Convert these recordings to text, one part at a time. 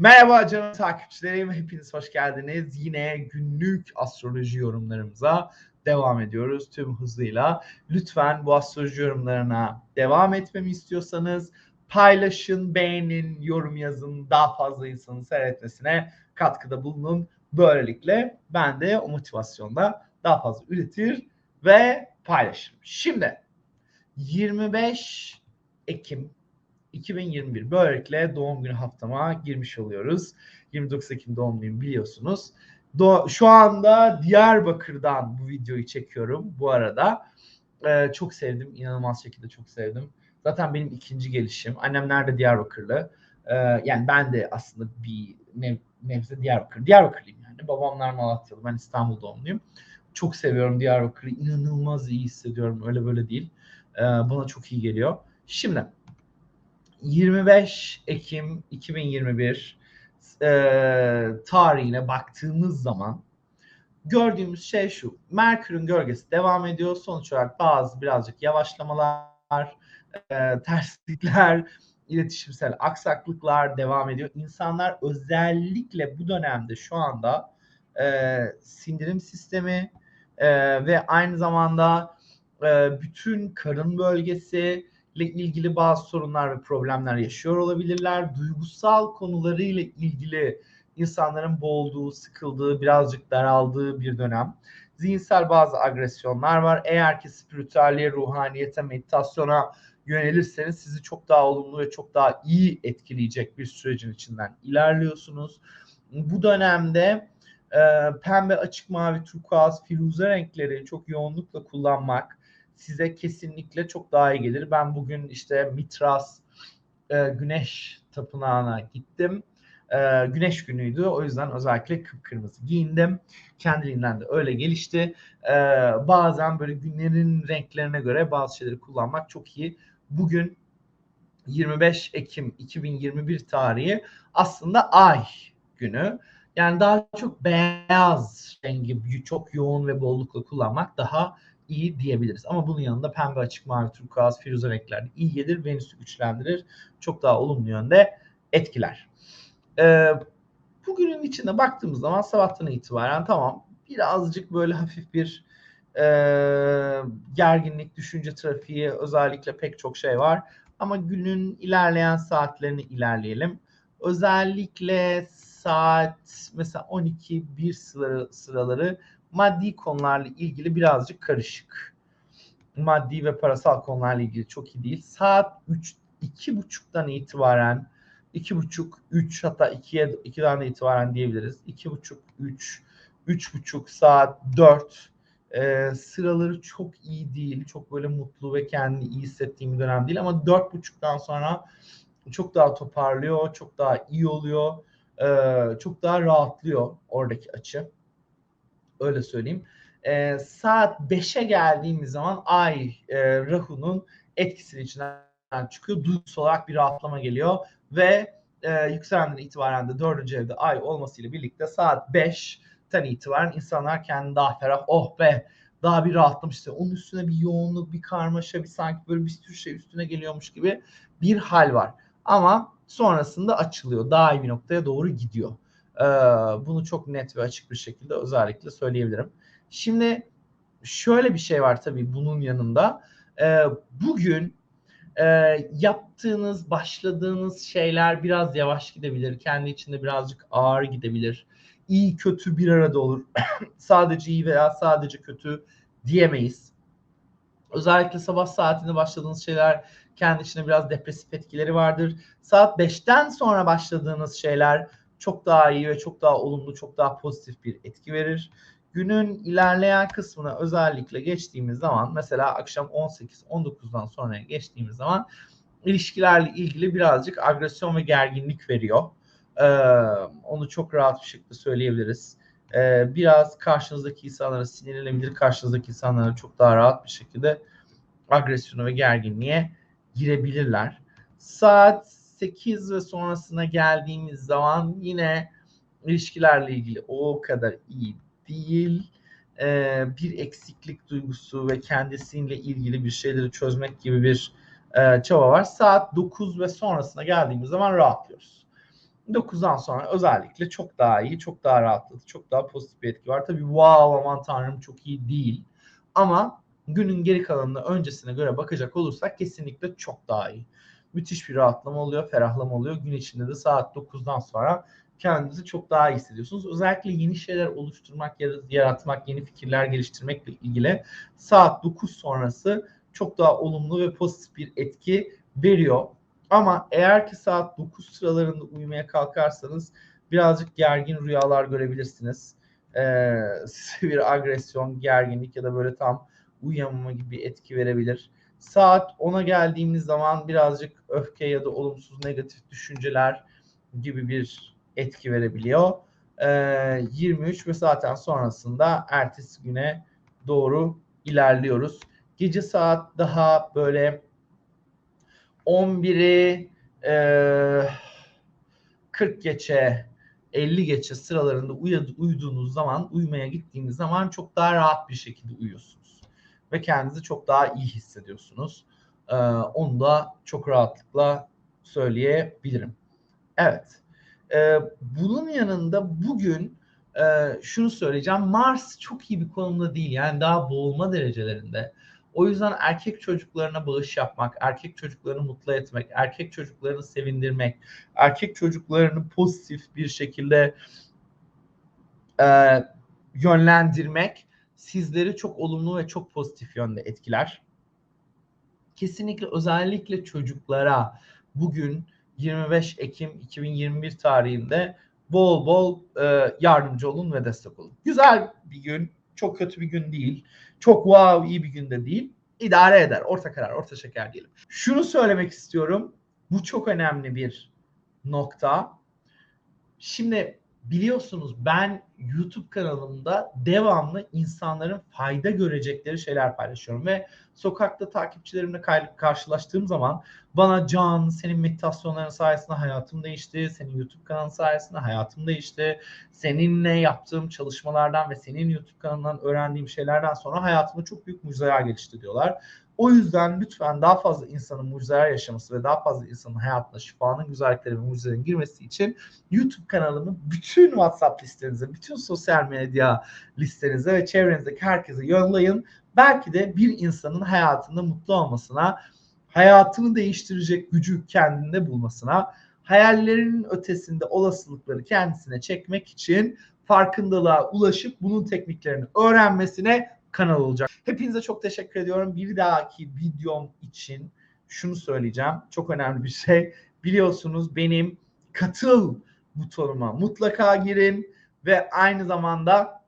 Merhaba canım takipçilerim. Hepiniz hoş geldiniz. Yine günlük astroloji yorumlarımıza devam ediyoruz tüm hızıyla. Lütfen bu astroloji yorumlarına devam etmemi istiyorsanız paylaşın, beğenin, yorum yazın. Daha fazla insanın seyretmesine katkıda bulunun. Böylelikle ben de o motivasyonla daha fazla üretir ve paylaşırım. Şimdi 25 Ekim 2021. Böylelikle doğum günü haftama girmiş oluyoruz. 29 Ekim doğumluyum biliyorsunuz. Do şu anda Diyarbakır'dan bu videoyu çekiyorum bu arada. Ee, çok sevdim. inanılmaz şekilde çok sevdim. Zaten benim ikinci gelişim. Annem nerede Diyarbakırlı. Ee, yani ben de aslında bir nev, nevze Diyarbakır. Diyarbakırlıyım yani. Babamlar Malatyalı. Ben İstanbul doğumluyum. Çok seviyorum Diyarbakır'ı. İnanılmaz iyi hissediyorum. Öyle böyle değil. Ee, bana çok iyi geliyor. Şimdi 25 Ekim 2021 e, tarihine baktığımız zaman gördüğümüz şey şu. Merkür'ün gölgesi devam ediyor. Sonuç olarak bazı birazcık yavaşlamalar, e, terslikler, iletişimsel aksaklıklar devam ediyor. İnsanlar özellikle bu dönemde şu anda e, sindirim sistemi e, ve aynı zamanda e, bütün karın bölgesi, ile ilgili bazı sorunlar ve problemler yaşıyor olabilirler. Duygusal konularıyla ilgili insanların boğulduğu, sıkıldığı, birazcık daraldığı bir dönem. Zihinsel bazı agresyonlar var. Eğer ki spiritüelliğe, ruhaniyete, meditasyona yönelirseniz sizi çok daha olumlu ve çok daha iyi etkileyecek bir sürecin içinden ilerliyorsunuz. Bu dönemde e, pembe, açık mavi, turkuaz, firuze renkleri çok yoğunlukla kullanmak, size kesinlikle çok daha iyi gelir. Ben bugün işte Mitras e, Güneş Tapınağı'na gittim. E, güneş günüydü. O yüzden özellikle kıpkırmızı giyindim. Kendiliğinden de öyle gelişti. E, bazen böyle günlerin renklerine göre bazı şeyleri kullanmak çok iyi. Bugün 25 Ekim 2021 tarihi aslında ay günü. Yani daha çok beyaz rengi çok yoğun ve bollukla kullanmak daha iyi diyebiliriz. Ama bunun yanında pembe, açık mavi, turkuaz, firuze renkler iyi gelir. Venüs'ü güçlendirir. Çok daha olumlu yönde etkiler. Ee, bugünün içinde baktığımız zaman sabahtan itibaren tamam birazcık böyle hafif bir e, gerginlik, düşünce trafiği özellikle pek çok şey var. Ama günün ilerleyen saatlerini ilerleyelim. Özellikle saat mesela 12-1 sıraları, sıraları maddi konularla ilgili birazcık karışık. Maddi ve parasal konularla ilgili çok iyi değil. Saat 3 iki buçuktan itibaren iki buçuk, üç hatta ikiye ikiden itibaren diyebiliriz. İki buçuk, üç, üç buçuk saat, dört e, sıraları çok iyi değil. Çok böyle mutlu ve kendini iyi hissettiğim bir dönem değil ama dört buçuktan sonra çok daha toparlıyor, çok daha iyi oluyor, e, çok daha rahatlıyor oradaki açı. Öyle söyleyeyim. E, saat 5'e geldiğimiz zaman Ay e, Rahu'nun etkisinin içinden çıkıyor. Duygusal olarak bir rahatlama geliyor ve e, yükselenden itibaren de 4. evde Ay olmasıyla birlikte saat 5'ten itibaren insanlar kendini daha ferah oh be daha bir rahatlamış işte onun üstüne bir yoğunluk bir karmaşa bir sanki böyle bir sürü şey üstüne geliyormuş gibi bir hal var. Ama sonrasında açılıyor. Daha iyi bir noktaya doğru gidiyor. Ee, bunu çok net ve açık bir şekilde özellikle söyleyebilirim. Şimdi şöyle bir şey var tabii bunun yanında. Ee, bugün e, yaptığınız, başladığınız şeyler biraz yavaş gidebilir. Kendi içinde birazcık ağır gidebilir. İyi kötü bir arada olur. sadece iyi veya sadece kötü diyemeyiz. Özellikle sabah saatinde başladığınız şeyler kendi içinde biraz depresif etkileri vardır. Saat 5'ten sonra başladığınız şeyler çok daha iyi ve çok daha olumlu, çok daha pozitif bir etki verir. Günün ilerleyen kısmına özellikle geçtiğimiz zaman mesela akşam 18-19'dan sonra geçtiğimiz zaman ilişkilerle ilgili birazcık agresyon ve gerginlik veriyor. Ee, onu çok rahat bir şekilde söyleyebiliriz. Ee, biraz karşınızdaki insanlara sinirlenebilir, karşınızdaki insanlara çok daha rahat bir şekilde agresyona ve gerginliğe girebilirler. Saat 8 ve sonrasına geldiğimiz zaman yine ilişkilerle ilgili o kadar iyi değil. Ee, bir eksiklik duygusu ve kendisiyle ilgili bir şeyleri çözmek gibi bir e, çaba var. Saat 9 ve sonrasına geldiğimiz zaman rahatlıyoruz. 9'dan sonra özellikle çok daha iyi, çok daha rahatladı, çok daha pozitif bir etki var. Tabii wow aman tanrım çok iyi değil. Ama günün geri kalanına öncesine göre bakacak olursak kesinlikle çok daha iyi. Müthiş bir rahatlama oluyor, ferahlama oluyor. Gün içinde de saat 9'dan sonra kendinizi çok daha iyi hissediyorsunuz. Özellikle yeni şeyler oluşturmak, yaratmak, yeni fikirler geliştirmekle ilgili saat 9 sonrası çok daha olumlu ve pozitif bir etki veriyor. Ama eğer ki saat 9 sıralarında uyumaya kalkarsanız birazcık gergin rüyalar görebilirsiniz. Ee, bir agresyon, gerginlik ya da böyle tam uyuyamama gibi bir etki verebilir. Saat 10'a geldiğimiz zaman birazcık öfke ya da olumsuz negatif düşünceler gibi bir etki verebiliyor. Ee, 23 ve zaten sonrasında ertesi güne doğru ilerliyoruz. Gece saat daha böyle 11'i e, 40 geçe 50 geçe sıralarında uyuduğunuz zaman uyumaya gittiğiniz zaman çok daha rahat bir şekilde uyuyorsunuz. Ve kendinizi çok daha iyi hissediyorsunuz. Ee, onu da çok rahatlıkla söyleyebilirim. Evet. Ee, bunun yanında bugün e, şunu söyleyeceğim. Mars çok iyi bir konumda değil. Yani daha boğulma derecelerinde. O yüzden erkek çocuklarına bağış yapmak, erkek çocuklarını mutlu etmek, erkek çocuklarını sevindirmek, erkek çocuklarını pozitif bir şekilde e, yönlendirmek sizleri çok olumlu ve çok pozitif yönde etkiler. Kesinlikle özellikle çocuklara bugün 25 Ekim 2021 tarihinde bol bol e, yardımcı olun ve destek olun. Güzel bir gün, çok kötü bir gün değil. Çok wow iyi bir günde değil. İdare eder. Orta karar, orta şeker diyelim. Şunu söylemek istiyorum. Bu çok önemli bir nokta. Şimdi biliyorsunuz ben YouTube kanalımda devamlı insanların fayda görecekleri şeyler paylaşıyorum ve sokakta takipçilerimle karşılaştığım zaman bana Can senin meditasyonların sayesinde hayatım değişti, senin YouTube kanalın sayesinde hayatım değişti, seninle yaptığım çalışmalardan ve senin YouTube kanalından öğrendiğim şeylerden sonra hayatımda çok büyük mucizeler gelişti diyorlar. O yüzden lütfen daha fazla insanın mucizeler yaşaması ve daha fazla insanın hayatına şifanın, güzellikleri ve mucizelerin girmesi için YouTube kanalımı bütün WhatsApp listenize, bütün sosyal medya listenize ve çevrenizdeki herkese yollayın. Belki de bir insanın hayatında mutlu olmasına, hayatını değiştirecek gücü kendinde bulmasına, hayallerinin ötesinde olasılıkları kendisine çekmek için farkındalığa ulaşıp bunun tekniklerini öğrenmesine kanal olacak. Hepinize çok teşekkür ediyorum. Bir dahaki videom için şunu söyleyeceğim. Çok önemli bir şey. Biliyorsunuz benim katıl butonuma mutlaka girin ve aynı zamanda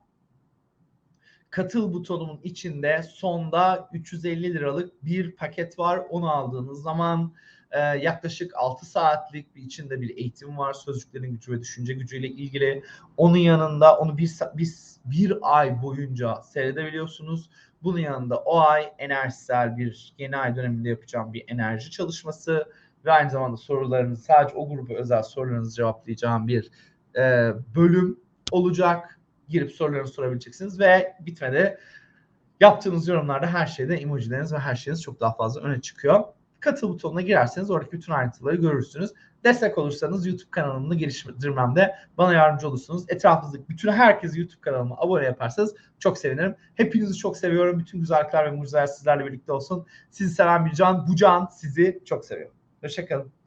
katıl butonumun içinde sonda 350 liralık bir paket var. Onu aldığınız zaman e, yaklaşık 6 saatlik bir içinde bir eğitim var. Sözcüklerin gücü ve düşünce gücüyle ilgili. Onun yanında onu bir, bir, bir ay boyunca seyredebiliyorsunuz. Bunun yanında o ay enerjisel bir yeni ay döneminde yapacağım bir enerji çalışması ve aynı zamanda sorularınızı sadece o grubu özel sorularınızı cevaplayacağım bir e, bölüm olacak. Girip sorularınızı sorabileceksiniz ve bitmedi. Yaptığınız yorumlarda her şeyde emojileriniz ve her şeyiniz çok daha fazla öne çıkıyor. Katıl butonuna girerseniz oradaki bütün ayrıntıları görürsünüz. Destek olursanız YouTube kanalımı geliştirmemde bana yardımcı olursunuz. Etrafınızdaki bütün herkesi YouTube kanalıma abone yaparsanız çok sevinirim. Hepinizi çok seviyorum. Bütün güzellikler ve mucizeler sizlerle birlikte olsun. Sizi seven bir can, bu can sizi çok seviyor. Hoşçakalın.